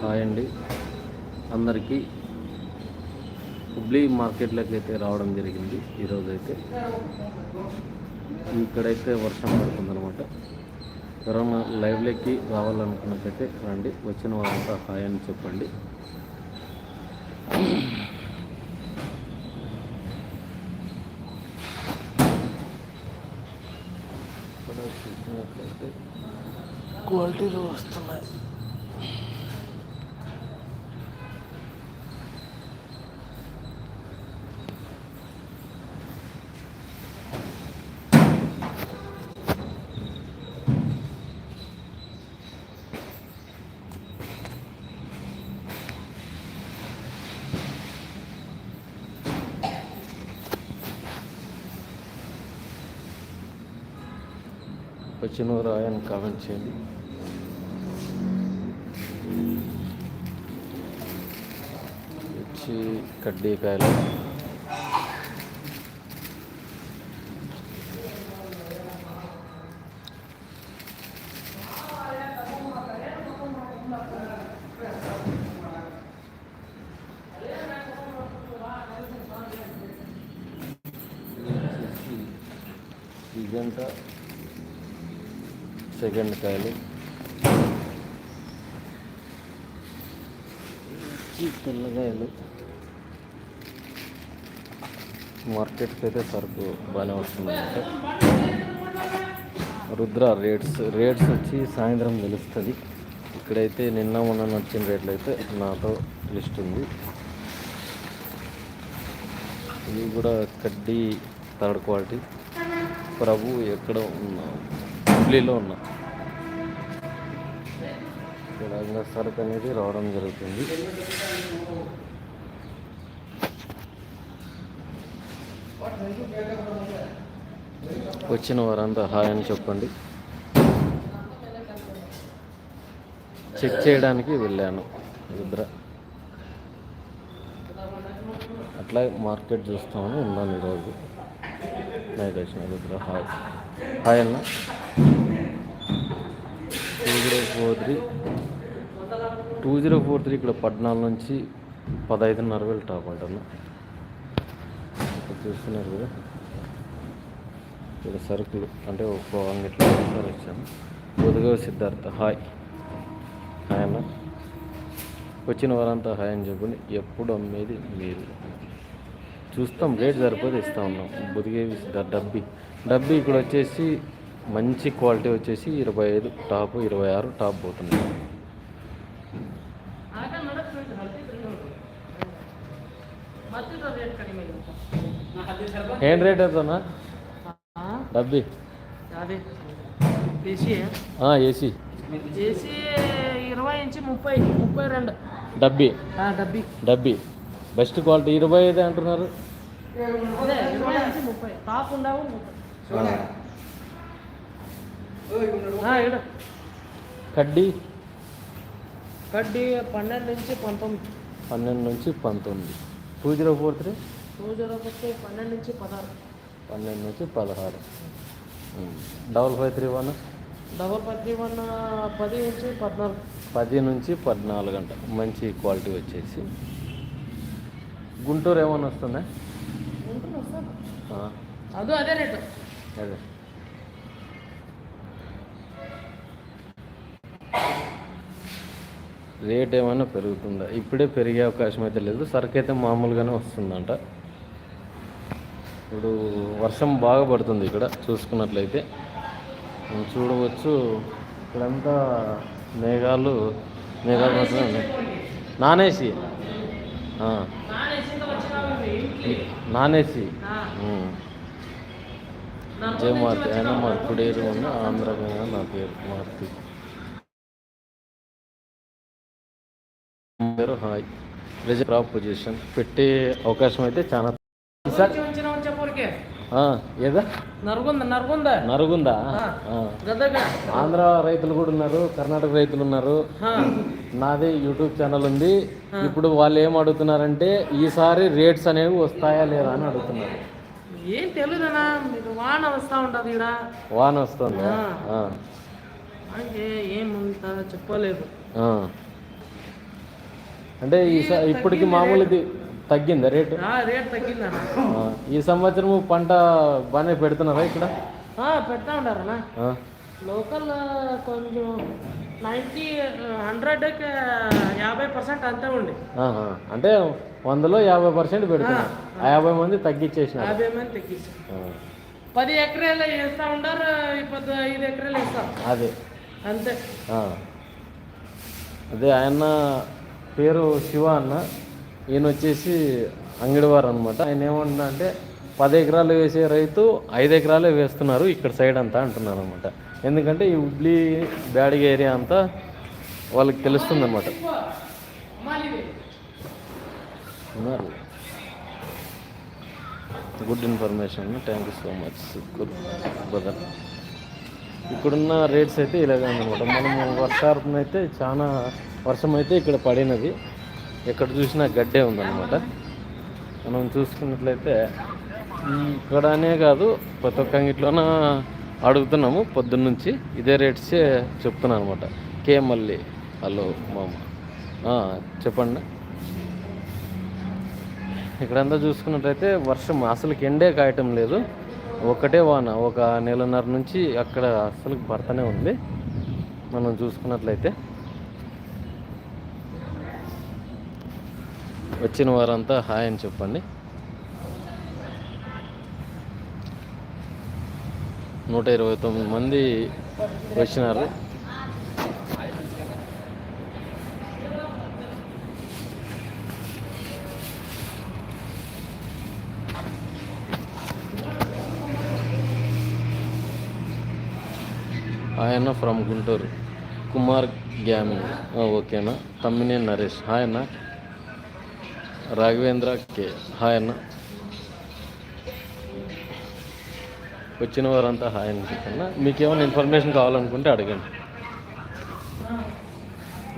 Hi అండి. అందరికీ హుబ్లీ మార్కెట్లోకి అయితే రావడం జరిగింది ఈరోజు అయితే ఇక్కడైతే వర్షం పడుతుందనమాట ఎవరైనా లైవ్లోకి రావాలనుకున్నట్టయితే రండి వచ్చిన వాళ్ళంతా హాయ్ అని చెప్పండి ఇక్కడ చూసినట్లయితే క్వాలిటీలో వస్తున్నాయి. వచ్చిన రాయని కామెంట్ చేయండి. కడ్డీకాయలు. ఇదంతా సెకండ్ కాయలు. ఈ తెల్లకాయలు. మార్కెట్కి అయితే సరుకు బాగానే వస్తుందన్నమాట రుద్ర రేట్స్ రేట్స్ వచ్చి సాయంత్రం తెలుస్తుంది. ఇక్కడైతే నిన్న మొన్న నచ్చిన రేట్లు అయితే నాతో లిస్ట్ ఉంది. ఇవి కూడా కడ్డీ థర్డ్ క్వాలిటీ. ప్రభు ఎక్కడ ఉన్నా హుబ్లీలో ఉన్నా. ఇక్కడ సరుకు అనేది రావడం జరుగుతుంది. వచ్చిన వారంతా హాయ్ అని చెప్పండి. చెక్ చేయడానికి వెళ్ళాను నిద్ర. అట్లా మార్కెట్ చూస్తామని ఉన్నాను ఈరోజు. నైట్ వచ్చిన రుద్ర హాయ్. హాయ్ అన్న. Two zero four three. Two zero four three ఇక్కడ పద్నాలుగు నుంచి పదహైదున్నర వేలు టాప్ అంటున్నా చూస్తున్నారు కదా. ఇక్కడ సరుకులు అంటే ఒక్కో అంగట్లో ఒకసారి వచ్చాను సిద్ధార్థ హాయ్. హాయ్ అన్న. వచ్చిన వారంతా హాయ్ అని చెప్పండి. ఎప్పుడు అమ్మేది మీరు. చూస్తాం రేట్ సరిపోతే ఇస్తా ఉన్నాం. బుదిగేవి సిద్ధార్థ డబ్బి. డబ్బి ఇక్కడ వచ్చేసి మంచి క్వాలిటీ వచ్చేసి ఇరవై ఐదు టాప్ ఇరవై ఆరు టాప్ పోతుంది ఏం రేట్ అవుతుందా డబ్బి. AC AC. ఏసీ ఇరవై నుంచి ముప్పై ముప్పై రెండు. డబ్బి. డబ్బి. డబ్బి. బెస్ట్ క్వాలిటీ ఇరవై ఐదు అంటున్నారు. కడ్డీ. కడ్డీ పన్నెండు నుంచి పంతొమ్మిది. పన్నెండు నుంచి పంతొమ్మిది. Two zero four three. పన్నెండు నుంచి పదహారు. పన్నెండు నుంచి పదహారు. Double five three one double five three one పది నుంచి పద్నాలుగు. పది నుంచి పద్నాలుగు గంట. మంచి క్వాలిటీ వచ్చేసి. గుంటూరు ఏమన్నా వస్తుందా? అదో అదే రేటు. అదే. రేట్ ఏమైనా పెరుగుతుందా? ఇప్పుడే పెరిగే అవకాశం అయితే లేదు. సరుకు అయితే మామూలుగానే వస్తుందంట. ఇప్పుడు వర్షం బాగా పడుతుంది ఇక్కడ చూసుకున్నట్లయితే. చూడవచ్చు ఇక్కడంతా మేఘాలు మేఘాలు మాత్రమే నానేసి. Non AC Jaya Maruti. ఆయన మార్పుడేరు ఉన్న ఆంధ్ర నా పేరు మారుతి. పేరు హాయ్. రిజర్వ్ క్రాప్ పొజిషన్ పెట్టే అవకాశం అయితే చాలా సార్ ఏదా? నరుగుంద ఆంధ్ర రైతులు కూడా ఉన్నారు కర్ణాటక రైతులు ఉన్నారు. నాది యూట్యూబ్ ఛానల్ ఉంది. ఇప్పుడు వాళ్ళు ఏం అడుగుతున్నారంటే ఈసారి రేట్స్ అనేవి వస్తాయా లేదా అని అడుగుతున్నారు. ఏం తెలియదనా మీకు వాన వస్తూ ఉంటుంది ఇక్కడ వాన వస్తుందా. ఏమంత చెప్పలేదు. అంటే ఇప్పటికి మామూలు ఇది తగ్గిందా రేటు? రేట్ తగ్గిందన్న. ఆ, ఈ సంవత్సరం పంట బాగానే పెడుతున్నారా ఇక్కడ? పెడతా ఉండారనా ఆ, లోకల్ కొంచెం నైంటీ హండ్రెడ్కి యాభై పర్సెంట్ అంతే ఉండి. అంటే వందలో యాభై పర్సెంట్ పెడుతున్నారు ఆ యాభై మంది తగ్గించేసినారు. యాభై మంది తగ్గించి ఆ, పది ఎకరాలు వేస్తూ ఉంటారు ఇప్పుడు ఐదు ఎకరాలు వేస్తాం అదే. అంతే. అదే ఆయన పేరు శివ అన్న. ఈయన వచ్చేసి అంగడివారు అనమాట ఆయన ఏమంటున్నా అంటే పది ఎకరాలు వేసే రైతు ఐదు ఎకరాలే వేస్తున్నారు ఇక్కడ సైడ్ అంతా అంటున్నారు అనమాట ఎందుకంటే ఈ హుబ్లీ బ్యాడిగ ఏరియా అంతా వాళ్ళకి తెలుస్తుంది అనమాట ఉన్నారు. Good information. Thank you so much. Good brother. ఇక్కడున్న రేట్స్ అయితే ఇలాగే అనమాట మనము వర్షార్థం అయితే చాలా వర్షం అయితే ఇక్కడ పడినది. ఎక్కడ చూసినా గడ్డే ఉందన్నమాట. మనం చూసుకున్నట్లయితే ఇక్కడనే కాదు ప్రతి ఒక్క అంగిట్లోన అడుగుతున్నాము పొద్దున్నుంచి. ఇదే రేట్సే చెప్తున్నాను అనమాట కే మళ్ళీ హలో మామ. చెప్పండి. ఇక్కడంతా చూసుకున్నట్లయితే వర్షం అసలుకి ఎండే కాయటం లేదు. ఒకటే వాన ఒక నెలన్నర నుంచి అక్కడ అసలు పడతానే ఉంది. మనం చూసుకున్నట్లయితే. వచ్చిన వారంతా హాయ్ అని చెప్పండి. నూట ఇరవై తొమ్మిది మంది వచ్చినారు. ఆయన ఫ్రమ్ గుంటూరు. కుమార్ గ్యామింగ్. ఓకేనా? తమ్మినే నరేష్. హాయ్ అన్న. రాఘవేంద్ర కే. హాయ్ అన్న. వచ్చిన వారంతా హాయ్ అని చెప్పన్న. మీకు ఏమైనా ఇన్ఫర్మేషన్ కావాలనుకుంటే అడగండి.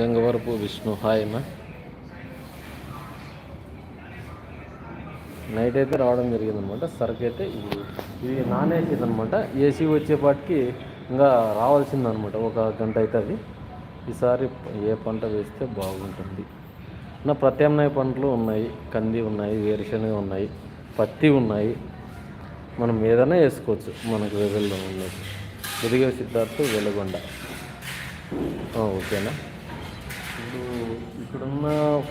గంగవరపు విష్ణు హాయ్ అన్న. నైట్ అయితే రావడం జరిగిందనమాట. సరుకు అయితే ఇప్పుడు ఇది నాన్ ఏసీ అనమాట ఏసీ వచ్చేపాటికి ఇంకా రావాల్సిందనమాట. ఒక గంట అవుతుంది ఈసారి ఏ పంట వేస్తే బాగుంటుంది. నా ప్రత్యామ్నాయ పంటలు ఉన్నాయి. కంది ఉన్నాయి వేరుశనగ ఉన్నాయి పత్తి ఉన్నాయి. మనం ఏదైనా వేసుకోవచ్చు. మనకు వెళ్ళడం ఉన్నది ఎదిగే సిద్ధార్థ వెలుగొండ. ఓకేనా? ఇప్పుడు ఇక్కడున్న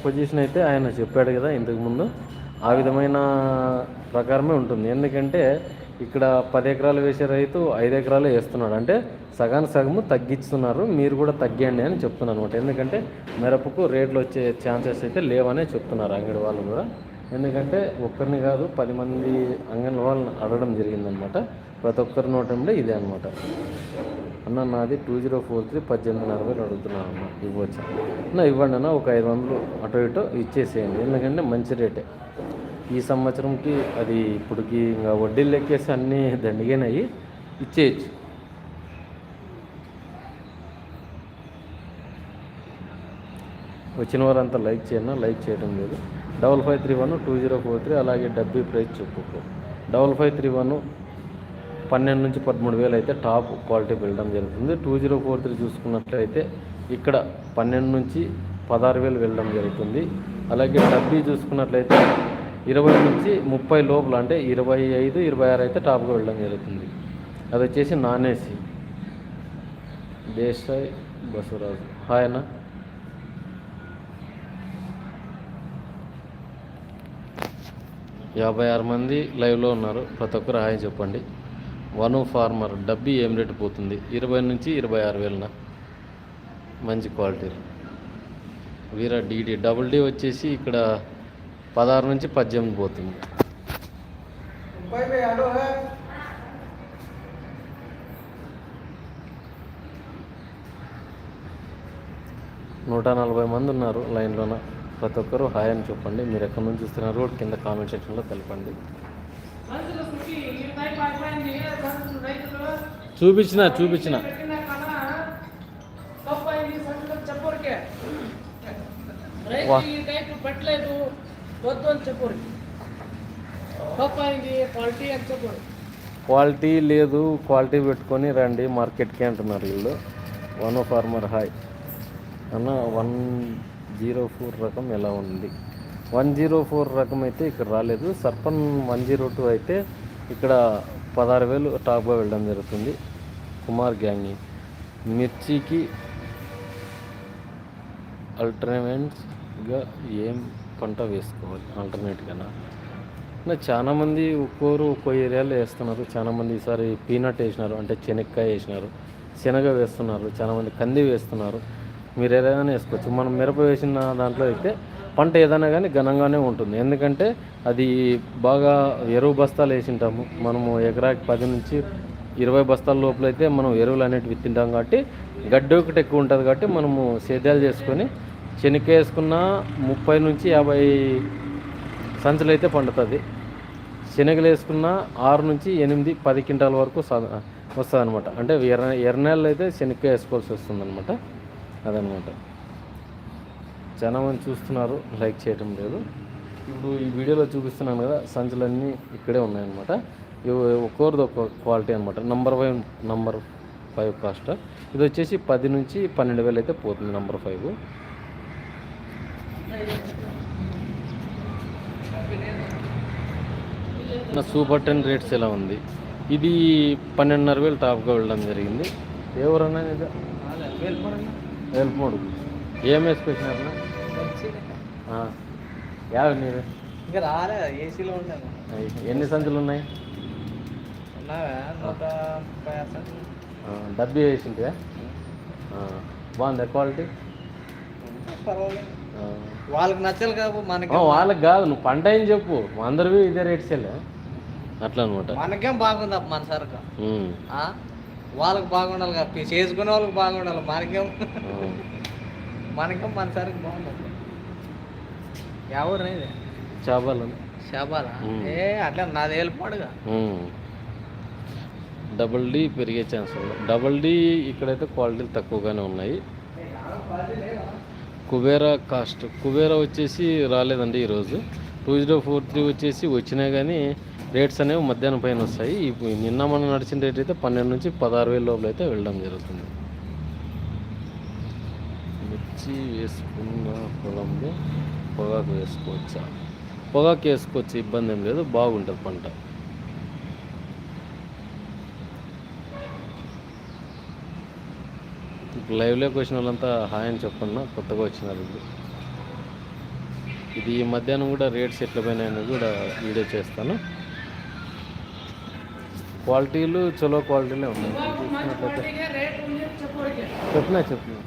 పొజిషన్ అయితే ఆయన చెప్పాడు కదా ఇంతకుముందు. ఆ విధమైన ప్రకారమే ఉంటుంది. ఎందుకంటే ఇక్కడ పది ఎకరాలు వేసే రైతు ఐదు ఎకరాలు వేస్తున్నాడు. అంటే సగానికి సగము తగ్గిస్తున్నారు. మీరు కూడా తగ్గియండి అని చెప్తున్నారు అనమాట. ఎందుకంటే మిరపకు రేట్లు వచ్చే ఛాన్సెస్ అయితే లేవనే చెప్తున్నారు అంగడి వాళ్ళు కూడా. ఎందుకంటే ఒక్కరిని కాదు పది మంది అంగడి వాళ్ళని అడగడం జరిగిందనమాట. ప్రతి ఒక్కరి నోటంలో ఇదే అనమాట. అన్న నాది టూ జీరో ఫోర్ త్రీ పద్దెనిమిది నలభై అడుగుతున్నాను అన్న. ఇవ్వచ్చు? అన్న ఇవ్వండి అన్న. ఒక ఐదు వందలు అటు ఇటు ఇచ్చేసేయండి. ఎందుకంటే మంచి రేటే. ఈ సంవత్సరంకి అది ఇప్పటికి ఇంకా వడ్డీలు లెక్కేసి అన్నీ దండిగానయ్యి ఇచ్చేయచ్చు. వచ్చిన వారంతా లైక్ చేయను లైక్ చేయడం లేదు. Double five three one two zero four three అలాగే డబ్బీ ప్రైస్ చెప్పుకో. డబల్ ఫైవ్ త్రీ వన్ పన్నెండు నుంచి పదమూడు వేలు అయితే టాప్ క్వాలిటీ వెళ్ళడం జరుగుతుంది. టూ జీరో ఫోర్ త్రీ చూసుకున్నట్లయితే ఇక్కడ పన్నెండు నుంచి పదహారు వేలు వెళ్ళడం జరుగుతుంది. అలాగే డబ్బీ చూసుకున్నట్లయితే ఇరవై నుంచి ముప్పై లోపల అంటే ఇరవై ఐదు ఇరవై ఆరు అయితే టాప్గా వెళ్ళడం జరుగుతుంది. అది వచ్చేసి non AC Desai Basavaraju. Hi అన్న. యాభై ఆరు మంది లైవ్లో ఉన్నారు. ప్రతి ఒక్కరు హాయ్ చెప్పండి. వన్ ఫార్మర్ డబ్బీ ఏం రేటు పోతుంది? ఇరవై నుంచి ఇరవై ఆరు వేలన? మంచి quality. Veera DD. Double D వచ్చేసి ఇక్కడ పదహారు నుంచి పద్దెనిమిది పోతుంది. నూట నలభై మంది ఉన్నారు లైన్లోన. ప్రతి ఒక్కరు హాయ్ అని చెప్పండి. మీరు ఎక్కడి నుంచి చూస్తున్నారు? కూడా కింద కామెంట్ సెక్షన్లో తెలపండి. చూపించిన చూపించిన. వా. వద్దు అని చెప్పరు. క్వాలిటీ అని చెప్పు క్వాలిటీ లేదు క్వాలిటీ పెట్టుకొని రండి మార్కెట్కి అంటున్నారు వీళ్ళు. వన్ ఫార్మర్ హాయ్ అన్న వన్ జీరో ఫోర్ రకం ఎలా ఉంది? వన్ జీరో ఫోర్ రకం అయితే ఇక్కడ రాలేదు. సర్పన్ వన్ జీరో టూ అయితే ఇక్కడ పదహారు వేలు టాప్గా వెళ్ళడం జరుగుతుంది. కుమార్ గ్యాంగి. మిర్చికి ఆల్టర్నేట్స్గా ఏం పంట వేసుకోవాలి ఆల్టర్నేట్గా చాలామంది ఒక్కోరు ఒక్కో ఏరియాలో వేస్తున్నారు. చాలామంది ఈసారి పీనట్ వేసినారు అంటే శనక్కాయ వేసినారు శనగ వేస్తున్నారు చాలామంది కంది వేస్తున్నారు. మీరు ఏదైనా వేసుకోవచ్చు. మనం మిరప వేసిన దాంట్లో అయితే పంట ఏదైనా కానీ ఘనంగానే ఉంటుంది. ఎందుకంటే అది బాగా ఎరువు బస్తాలు వేసింటాము. మనము ఎకరాకి పది నుంచి ఇరవై బస్తాల లోపల అయితే మనం ఎరువులు అనేటివి తింటాం కాబట్టి గడ్డి ఒకటి ఎక్కువ ఉంటుంది కాబట్టి మనము సేద్యాలు చేసుకొని శనక్కాయ వేసుకున్న ముప్పై నుంచి యాభై సంచులు అయితే పండుతుంది. శనగలు వేసుకున్న ఆరు నుంచి ఎనిమిది పది క్వింటాల వరకు వస్తుంది అనమాట అంటే ఎర్ర ఎర్ర నెలలు అయితే శనక్కాయ వేసుకోవాల్సి వస్తుంది అనమాట అదనమాట చాలా చూస్తున్నారు లైక్ చేయటం లేదు. ఇప్పుడు ఈ వీడియోలో చూపిస్తున్నాను కదా సంచులన్నీ ఇక్కడే ఉన్నాయన్నమాట. ఇవి ఒక్కొక్కరిది ఒక్కొక్క క్వాలిటీ అనమాట number five number five cost. ఇది వచ్చేసి పది నుంచి పన్నెండు వేలు అయితే పోతుంది నంబర్ ఫైవ్. నా సూపర్ టెన్ రేట్స్ ఎలా ఉంది? ఇది పన్నెండున్నర వేలు టాప్గా వెళ్ళడం జరిగింది. ఎవరన్నా ఇది? వెల్పమూడు ఏం వేసుకొచ్చినారన్నా యాభై మీరు ఇంకా రాలే ఏసీలో ఉంటాను. అయ్, ఎన్ని సంచులు ఉన్నాయి? డబ్బీ వేసింటే బాగుందా క్వాలిటీ? పర్వాలేదు. వాళ్ళకి నచ్చలు కాదు మనకి వాళ్ళకి కాదు నువ్వు పంట ఏం చెప్పు. అందరివి ఇదే రేట్స్ అట్లా అనమాట మనకేం బాగుంది అప్ప మన సరుకు? వాళ్ళకి బాగుండాలి కదా చేసుకునే వాళ్ళకి బాగుండాలి మనకేం? మనకేం మన సరుకు బాగుంది అప్ప. ఎవరు ఇది చేపలు? ఉమ్. ఏ అట్లా నాది వెళ్ళిపోడుగా డబుల్ డి పెరిగే ఛాన్స్ ఉంది. డబుల్ డి ఇక్కడైతే క్వాలిటీలు తక్కువగానే ఉన్నాయి. కుబేరా కాస్ట్ కుబేరా వచ్చేసి రాలేదండి ఈరోజు. టూ జీరో ఫోర్ త్రీ వచ్చేసి వచ్చినా కానీ రేట్స్ అనేవి మధ్యాహ్నం పైన వస్తాయి. ఇప్పుడు నిన్న మనం నడిచిన రేట్ అయితే పన్నెండు నుంచి పదహారు వేల లోపల అయితే వెళ్ళడం జరుగుతుంది. మిర్చి వేసుకున్న పొలంలో పొగాకు వేసుకోవచ్చా? పొగాకు వేసుకోవచ్చు ఇబ్బంది ఏం లేదు. బాగుంటుంది పంట ఇప్పుడు లైవ్లోకి వచ్చిన వాళ్ళంతా హాయ్ అని చెప్పన్నా కొత్తగా వచ్చినారు ఇప్పుడు ఇది ఈ మధ్యాహ్నం కూడా రేట్స్ ఎట్లా పోయినాయని కూడా వీడియో చేస్తాను. క్వాలిటీలు చలో క్వాలిటీలే ఉన్నాయి. చెప్పినా చెప్పినా.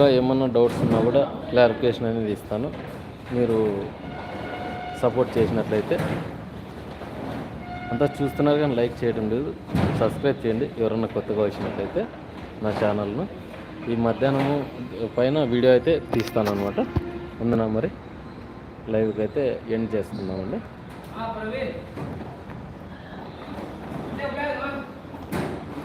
ఇంకా ఏమన్నా డౌట్స్ ఉన్నా కూడా క్లారిఫికేషన్ అనేది ఇస్తాను. మీరు సపోర్ట్ చేసినట్లయితే. అంతా చూస్తున్నారు కానీ లైక్ చేయడం లేదు. సబ్స్క్రైబ్ చేయండి. ఎవరన్నా కొత్తగా వచ్చినట్లయితే నా ఛానల్ను. ఈ మధ్యాహ్నము పైన వీడియో అయితే తీస్తాను అనమాట ఉందన్నా మరి? లైవ్కి అయితే ఎండ్ చేసుకుందామండి.